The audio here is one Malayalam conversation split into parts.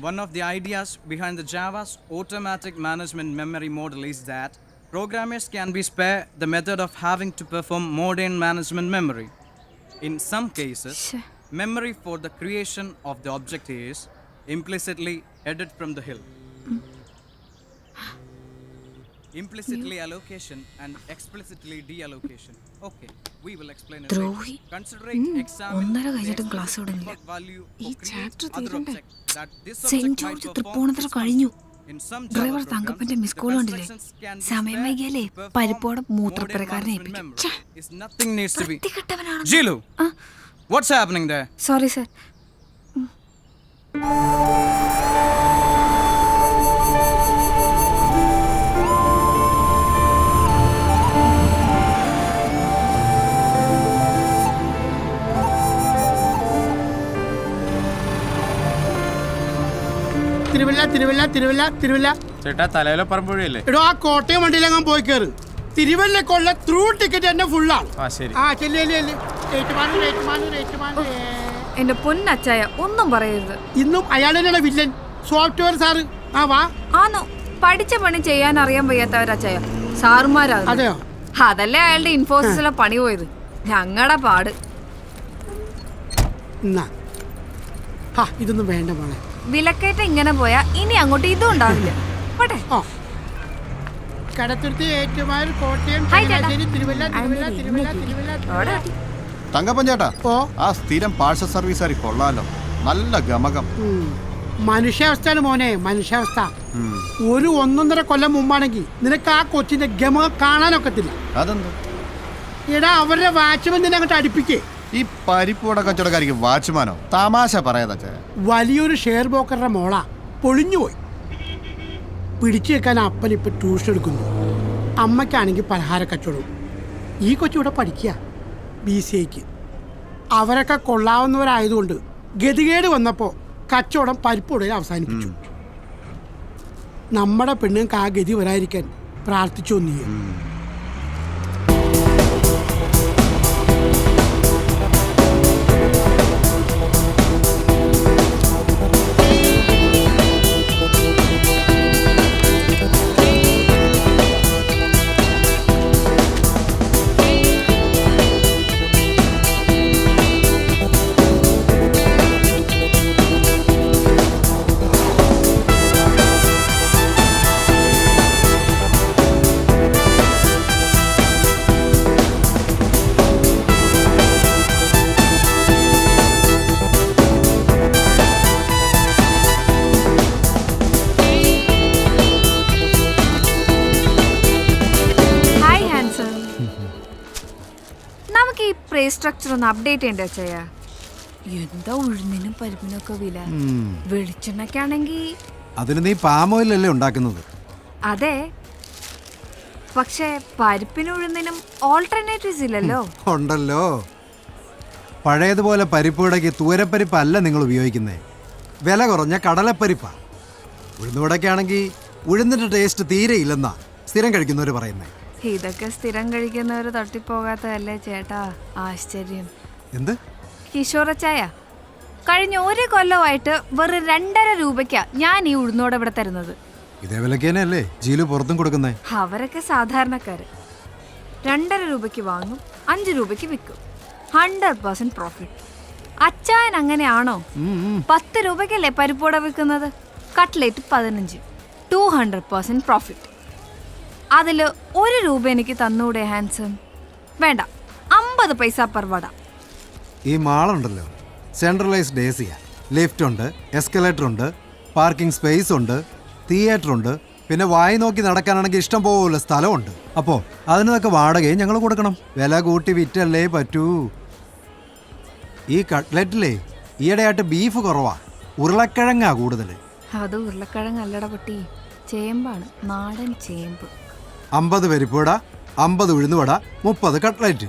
one of the ideas behind the Java's automatic management memory model is that programmers can be spared the method of having to perform modern management memory. In some cases, memory for the creation of the object is implicitly added from the hill. Mm. Implicitly allocation and explicitly deallocation. Okay, we will explain it Drohi. Considering ഒന്നര the കഴിഞ്ഞിട്ടും class explicit തുടങ്ങില്ല. ഈ other തീരണ്ടേ? സെന്റ് ജോർജ് തൃപ്പൂണിത്തുറ is കഴിഞ്ഞു ഡ്രൈവർ തങ്കപ്പന്റെ മിസ് കോൾ കണ്ടില്ലേ സമയം വൈകിയാലേ പരിപ്പോടെ മൂത്രപ്പുരക്കാരനെ ഏൽപ്പിക്കും memory. Is തിരുവല്ല തിരുവല്ല തിരുവല്ല തിരുവല്ല. ചേട്ടാ തലയിലെ പറമ്പുഴയില്ലേ എടോ ആ കോട്ടയം ഞാൻ പോയി കയറ് തിരുവല്ലക്കുള്ള ത്രൂ ടിക്കറ്റ് എന്റെ ഫുള്ളാണ് ആ ശരി. ആ ചെല്ലി ചെല്ലി ചെല്ലി. ഏറ്റുമാനൂർ ഏറ്റുമാനൂർ ഏറ്റുമാനൂർ എന്റെ പൊന്നച്ചായ ഒന്നും പറയരുത്. ഇന്നും അയാൾ തന്നെയാണ് വില്ലൻ. സോഫ്റ്റ്വെയർ സാറ് ആ വാ. ആണോ പഠിച്ച പണി ചെയ്യാൻ അറിയാൻ വയ്യാത്തവരച്ചായ സാറുമാരാ അതെയോ? അതല്ലേ അയാളുടെ ഇൻഫോസിസിലെ പണി പോയത്. ഞങ്ങളുടെ പാട്. എന്നാ. ഹാ ഇതൊന്നും വേണ്ട മോളെ. വിലക്കയറ്റം ഇങ്ങനെ പോയാ ഇനി അങ്ങോട്ട് ഇതും ഉണ്ടാവില്ല. പോട്ടെ. ഓ കടത്തുരുത്തി കോട്ടയം ചങ്ങനാശ്ശേരി തിരുവല്ല തിരുവല്ല തിരുവല്ല തിരുവല്ല തങ്കപ്പൻ ചേട്ടാ ഓ. ആ സ്ഥിരം പാഴ്സൽ ആയി കൊള്ളാലോ. നല്ല ഗമകം. മനുഷ്യാവസ്ഥയാണ് മോനെ മനുഷ്യാവസ്ഥ. ഒരു ഒന്നൊന്നര കൊല്ലം മുമ്പാണെങ്കിൽ നിനക്ക് ആ കൊച്ചിന്റെ ഗമ കാണാനൊക്കത്തില്ല. അതെന്താ? എടാ അവരുടെ വാച്ച്മാൻ നിന്നെ അങ്ങോട്ട് അടുപ്പിക്കേ. ഈ പരിപ്പൂട കച്ചവടക്കാരിക്ക് വാച്ച്മാനോ? തമാശ പറയാതാ വലിയൊരു ഷെയർ ബ്രോക്കറുടെ മോള. പൊളിഞ്ഞുപോയി. പിടിച്ചു വെക്കാൻ അപ്പൻ ഇപ്പൊ ട്യൂഷൻ എടുക്കുന്നു. അമ്മയ്ക്കാണെങ്കിൽ പലഹാര കച്ചവടവും ഈ കൊച്ചിവിടെ പഠിക്കുക ബി സി ഐക്ക് അവരൊക്കെ കൊള്ളാവുന്നവരായതുകൊണ്ട് ഗതികേട് വന്നപ്പോൾ കച്ചവടം പരിപ്പുടയിൽ അവസാനിപ്പിച്ചു. നമ്മുടെ പെണ്ണുങ്ങൾക്ക് ആ ഗതി വരാതിരിക്കാൻ പ്രാർത്ഥിച്ചു നീ നമുക്ക് ഈ പ്രേ സ്ട്രക്ചർ ഒന്ന് അപ്ഡേറ്റ് ചെയ്യണ്ടേ അച്ചയ എന്താ ഉഴുന്നിനും പരിപ്പിനും ഒക്കെ വില? വെളിച്ചെണ്ണയ്ക്കാണെങ്കിൽ അതിന് നീ പാമോയിലല്ലേ ഉണ്ടാക്കുന്നത്? അതെ. പക്ഷേ പരിപ്പിനും ഉഴുന്നിനും ഓൾട്ടർനേറ്റീവ്സ് ഇല്ലല്ലോ. ഉണ്ടല്ലോ. പഴയതുപോലെ പരിപ്പുവടയ്ക്ക് തൂരപ്പരിപ്പല്ല നിങ്ങൾ ഉപയോഗിക്കുന്നത് വില കുറഞ്ഞ കടലപ്പരിപ്പാ. ഉഴുന്നുവിടയ്ക്കാണെങ്കിൽ ഉഴുന്നിന്റെ ടേസ്റ്റ് തീരെ ഇല്ലെന്നാ സ്ഥിരം കഴിക്കുന്നവർ പറയുന്നേ. ഇതൊക്കെ സ്ഥിരം കഴിക്കുന്നവർ തട്ടിപ്പോകാത്തതല്ലേ ചേട്ടാ? ആശ്ചര്യം. എന്ത്? കിഷോറച്ചായ കഴിഞ്ഞ ഒരു കൊല്ലമായിട്ട് വെറും രണ്ടര രൂപയ്ക്കാ ഞാൻ ഈ ഉഴുന്നോടെ ഇവിടെ തരുന്നത്. ഇതേ വിലക്ക് തന്നെയല്ലേ ജീലു പുറത്തും കൊടുക്കുന്നേ? അവരൊക്കെ സാധാരണക്കാര്. രണ്ടര രൂപയ്ക്ക് വാങ്ങും അഞ്ച് രൂപയ്ക്ക് വിൽക്കും. Hundred percent profit. അച്ചായൻ അങ്ങനെയാണോ? പത്ത് രൂപയ്ക്കല്ലേ പരിപ്പോട വിൽക്കുന്നത്? കട്ട്ലേറ്റ് പതിനഞ്ച്. Two hundred percent profit. അതിൽ ഒരു രൂപ എനിക്ക് തന്നൂടെ ഹാൻസം വേണ്ട അമ്പത് പൈസ പെർ വട. ഈ മാളുണ്ടല്ലോ. സെൻട്രലൈസ്ഡ് എ സിയാ ലിഫ്റ്റ് ഉണ്ട് എസ്കലേറ്റർ ഉണ്ട് പാർക്കിംഗ് സ്പേസ് ഉണ്ട് തിയേറ്റർ ഉണ്ട്. പിന്നെ വായി നോക്കി നടക്കാനാണെങ്കിൽ ഇഷ്ടം പോലെ സ്ഥലമുണ്ട്. അപ്പോൾ അതിനൊക്കെ വാടകയും ഞങ്ങൾ കൊടുക്കണം. വില കൂട്ടി വിറ്റല്ലേ പറ്റൂ. ഈ കട്ട്ലറ്റിലേ ഈയിടെയായിട്ട് ബീഫ് കുറവാ. ഉരുളക്കിഴങ്ങാ കൂടുതൽ അത് ഉരുളക്കിഴങ്ങ് അല്ലട പൊട്ടി. ചേമ്പാണ് നാടൻ ചേമ്പ്. അമ്പത് പരിപ്പുവട അമ്പത് ഉഴുന്നുവട മുപ്പത് കട്ട്ലറ്റ്.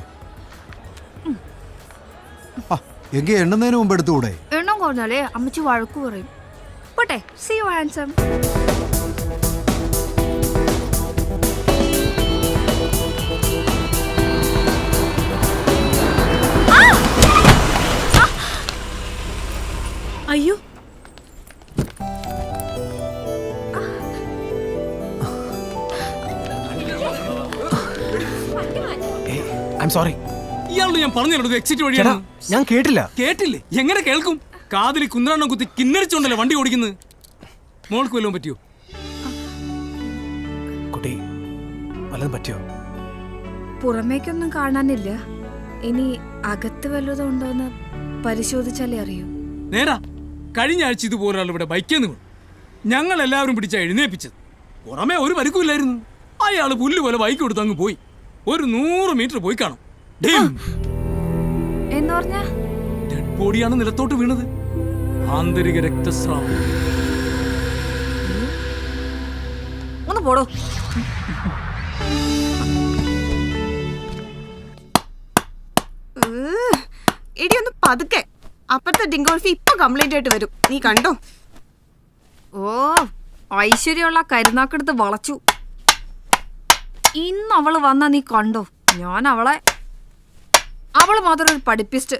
എങ്കിൽ എണ്ണുന്നതിന് മുമ്പ് എടുത്തുകൂടെ? എണ്ണം കുറഞ്ഞാലേ അമ്മച്ചി വഴക്ക് പറയും. പോട്ടെ സി യു ഹാൻസം അയ്യോ സോറി ഇയാളോട് ഞാൻ പറഞ്ഞു എക്സിറ്റ് വഴിയാണ്. ഞാൻ കേട്ടില്ല. കേട്ടില്ലേ? എങ്ങനെ കേൾക്കും? കാതിൽ കുന്ത്രാണ്ണം കുത്തി കിന്നരിച്ചോണ്ടല്ലേ വണ്ടി ഓടിക്കുന്നത്? മോൾക്ക് വല്ലതും പറ്റിയോ? കുട്ടി വല്ലതും പറ്റിയോ? പുറമേക്കൊന്നും കാണാനില്ല. ഇനി അകത്ത് വല്ലതും ഉണ്ടോന്ന് പരിശോധിച്ചാലേ അറിയൂ. നേരാ. കഴിഞ്ഞ ആഴ്ച ഇതുപോലെ ഇവിടെ ബൈക്കിൽ നിന്ന് ഞങ്ങൾ എല്ലാവരും പിടിച്ച എഴുന്നേപ്പിച്ചത്. പുറമേ ഒരു പരുക്കുമില്ലായിരുന്നു അയാൾ പുല്ല് പോലെ ബൈക്ക് കൊടുത്ത് അങ്ങ് പോയി. ഒരു നൂറ് മീറ്റർ പോയി കാണും. ഡെഡ് ബോഡിയാണ് നിലത്തോട്ട് വീണത്. ആന്തരിക രക്തസ്രാവം. ഒന്ന് പോടോ. എടി ഒന്ന് പതുക്കെ. അപ്പുറത്തെ ഡിങ്കോൾഫി ഇപ്പൊ കംപ്ലൈന്റ് ആയിട്ട് വരും. നീ കണ്ടോ? ഓ ഐശ്വര്യമുള്ള കരുനാക്കെടുത്ത് വളച്ചു. ഇന്ന് അവൾ വന്ന നീ കണ്ടോ? ഞാൻ അവളെ അവൾ മാത്രം ഒരു പഠിപ്പിസ്റ്റ്.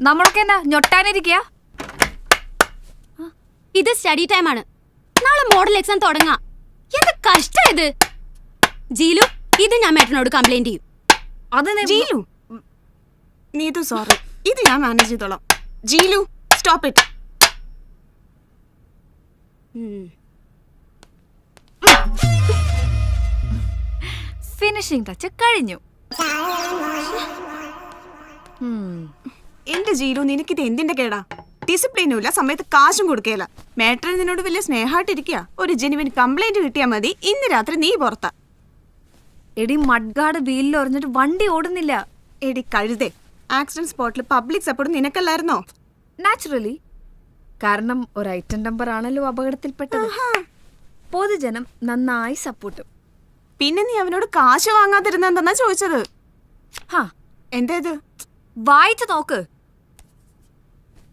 നമ്മളൊക്കെ എന്നാ ഞൊട്ടാനിരിക്കുക ഇത് സ്റ്റഡി ടൈം ആണ് നാളെ മോഡൽ എക്സാം തുടങ്ങാ. എന്ത് കഷ്ട ഇത്? ജീലു ഇത് ഞാൻ മേട്ടനോട് കംപ്ലൈന്റ് ചെയ്യും. അത് നീ- ജീലു? നീതു സോറി ഇത് ഞാൻ മാനേജ് ചെയ്തോളാം. Jeelu stop it finishing touch കഴിഞ്ഞു. എന്റെ ജീലു നിനക്കിത് എന്തിന്റെ കേടാ? ഡിസിപ്ലിനും ഇല്ല സമയത്ത് കാശും കൊടുക്കേല. മേട്ടർ നിന്നോട് വലിയ സ്നേഹമായിട്ടിരിക്കുക ഒരു ജെനുവിൻ കംപ്ലൈന്റ് കിട്ടിയാൽ മതി. ഇന്ന് രാത്രി നീ പുറത്താ. എടി മഡ്ഗാർഡ് വീലിൽ ഒറിഞ്ഞിട്ട് വണ്ടി ഓടുന്നില്ല. എടി കഴുതേ. ആക്സിഡന്റ് സ്പോട്ടിൽ പബ്ലിക് സപ്പോർട്ട് നിനക്കല്ലായിരുന്നോ? നാച്ചുറലി കാരണം ഒരു ഐറ്റം നമ്പർ ആണല്ലോ അപകടത്തിൽപ്പെട്ടത്. പൊതുജനം നന്നായി സപ്പോർട്ടും പിന്നെ നീ അവനോട് കാശ് വാങ്ങാതിരുന്നെന്താ ചോദിച്ചത്? ഹാ എന്താ ഇത് വായിച്ചു നോക്ക്.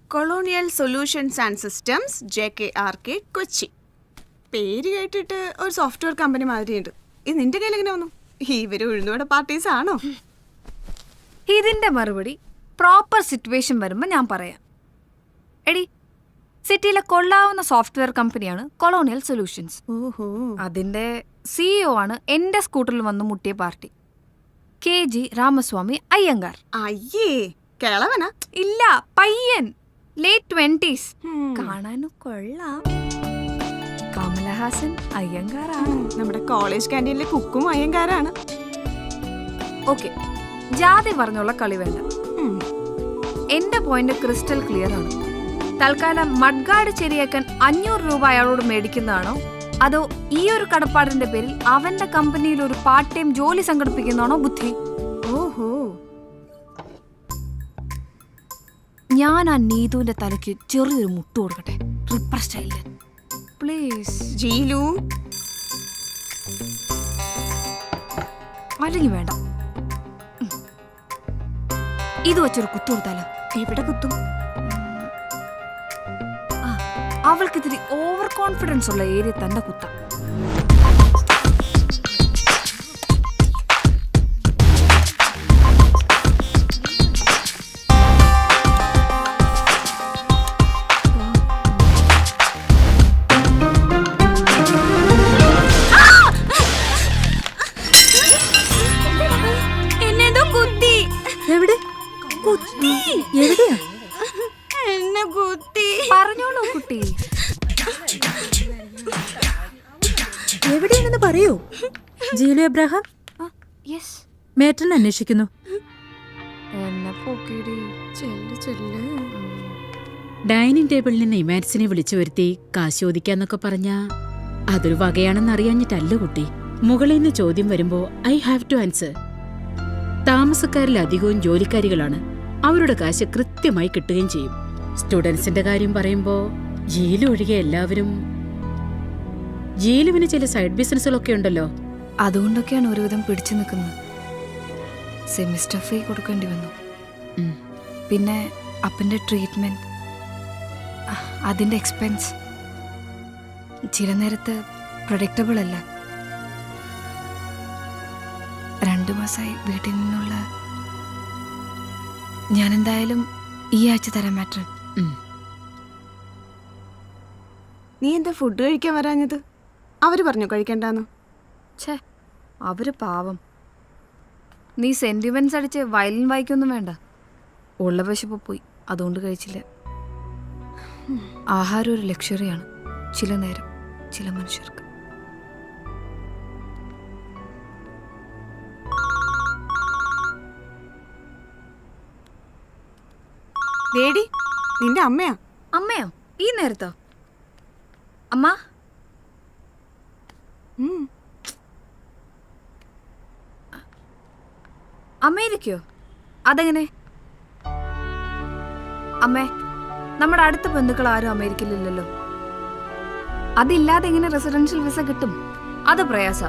Colonial solutions and systems J K R K Kochi. പേര് കേട്ടിട്ട് ഒരു സോഫ്റ്റ്വെയർ കമ്പനി മാതിരിയുണ്ട്. ഇത് നിന്റെ കയ്യിൽ എങ്ങനെ വന്നു? ഇവർ ഉഴുന്നോടെ പാർട്ടീസ് ആണോ? ഇതിന്റെ മറുപടി പ്രോപ്പർ സിറ്റുവേഷൻ വരുമ്പോൾ ഞാൻ പറയാം. എടി സിറ്റിയിലെ കൊള്ളാവുന്ന സോഫ്റ്റ്വെയർ കമ്പനിയാണ് കൊളോണിയൽ സൊല്യൂഷൻസ്. ഓഹോ. അതിന്റെ സിഇഒ ആണ് എന്റെ സ്കൂട്ടറിൽ വന്ന് മുട്ടിയ party. K G Ramaswamy Iyengar. അയ്യേ കേളവനാ. ഇല്ല പയ്യൻ. ലേറ്റ് ട്വന്റീസ് കാണാനും കൊള്ളാം. കമലഹാസൻ അയ്യങ്കാറാണ്. നമ്മുടെ കോളേജ് ക്യാന്റീനിലെ കുക്കും അയ്യങ്കാരാണ്. ഓക്കെ ജാതി പറഞ്ഞുള്ള കളി വേണ്ട. എന്റെ പോയിന്റ് ക്രിസ്റ്റൽ ക്ലിയർ ആണ്. തൽക്കാലം മഡ്ഗാർഡ് ശരിയാക്കാൻ അഞ്ഞൂറ് രൂപ അയാളോട് മേടിക്കുന്നതാണോ? അതോ ഈ ഒരു കടപ്പാടിന്റെ പേരിൽ അവന്റെ കമ്പനിയിൽ ഒരു പാർട്ട് ടൈം ജോലി സംഘടിപ്പിക്കുന്നതാണോ ബുദ്ധി? ഓഹോ. ഞാൻ ആ നീതുവിന്റെ തലയ്ക്ക് ചെറിയൊരു മുട്ട് കൊടുക്കട്ടെ. റിപ്പർ സ്റ്റൈലിൽ പ്ലീസ് ജീലു. അല്ലെങ്കിൽ വേണ്ട. ഇത് വെച്ചൊരു കുത്തു കൊടുത്താലോ? എവിടെ കുത്തും? അവൾക്ക് ഇത്തിരി ഓവർ കോൺഫിഡൻസ് ഉള്ള ഏരിയ തന്നെ കുത്താം. എബ്രഹാം യെസ് മേട്ടൻ അന്വേഷിക്കുന്നു. ഡൈനിങ് ടേബിളിൽ നിന്ന് ഇമാൻസിനെ വിളിച്ചു വരുത്തി കാശ് ചോദിക്കാന്നൊക്കെ പറഞ്ഞാ അതൊരു വകയാണെന്ന് അറിയാഞ്ഞിട്ടല്ല കുട്ടി. മുകളിൽ നിന്ന് ചോദ്യം വരുമ്പോ ഐ ഹാവ് ടു ആൻസർ. താമസക്കാരിൽ അധികവും ജോലിക്കാരികളാണ്. അവരുടെ കാശ് കൃത്യമായി കിട്ടുകയും ചെയ്യും. സ്റ്റുഡൻസിന്റെ കാര്യം പറയുമ്പോ ജീലു ഒഴികെ എല്ലാവരും ജീലുവിന് ചില സൈഡ് ബിസിനസ്സുകളൊക്കെ ഉണ്ടല്ലോ. അതുകൊണ്ടൊക്കെയാണ് ഒരുവിധം പിടിച്ചു നിൽക്കുന്നത്. സെമിസ്റ്റർ ഫീ കൊടുക്കേണ്ടി വന്നു. പിന്നെ അപ്പന്റെ ട്രീറ്റ്മെന്റ് അതിന്റെ എക്സ്പെൻസ്. ചില നേരത്ത് പ്രൊഡക്റ്റബിൾ അല്ല. രണ്ടു മാസമായി വീട്ടിൽ നിന്നുള്ള ഞാൻ എന്തായാലും ഈ ആഴ്ച തരാം മാറ്റർ നീ എന്താ ഫുഡ് കഴിക്കാൻ വരാഞ്ഞത്? അവർ പറഞ്ഞു കഴിക്കണ്ടെന്ന്. ഛേ അവർ പാവം. നീ സെന്റിമെന്റ്സ് അടിച്ച് വയലിൻ വായിക്കൊന്നും വേണ്ട. ഉള്ള വിശപ്പ് പോയി അതുകൊണ്ട് കഴിച്ചില്ല. ആഹാരം ഒരു ലക്ഷറിയാണ് ചില നേരം ചില മനുഷ്യർക്ക്. ലേഡി നിന്റെ അമ്മയാ? അമ്മയോ? ഈ നേരത്തോ? അമ്മ? ഉം. അമേരിക്കയോ? അതെങ്ങനെ? അമ്മേ നമ്മുടെ അടുത്ത ബന്ധുക്കൾ ആരും അമേരിക്കയിലില്ലല്ലോ. അതില്ലാതെ എങ്ങനെ റെസിഡൻഷ്യൽ വിസ കിട്ടും? അത് പ്രയാസ.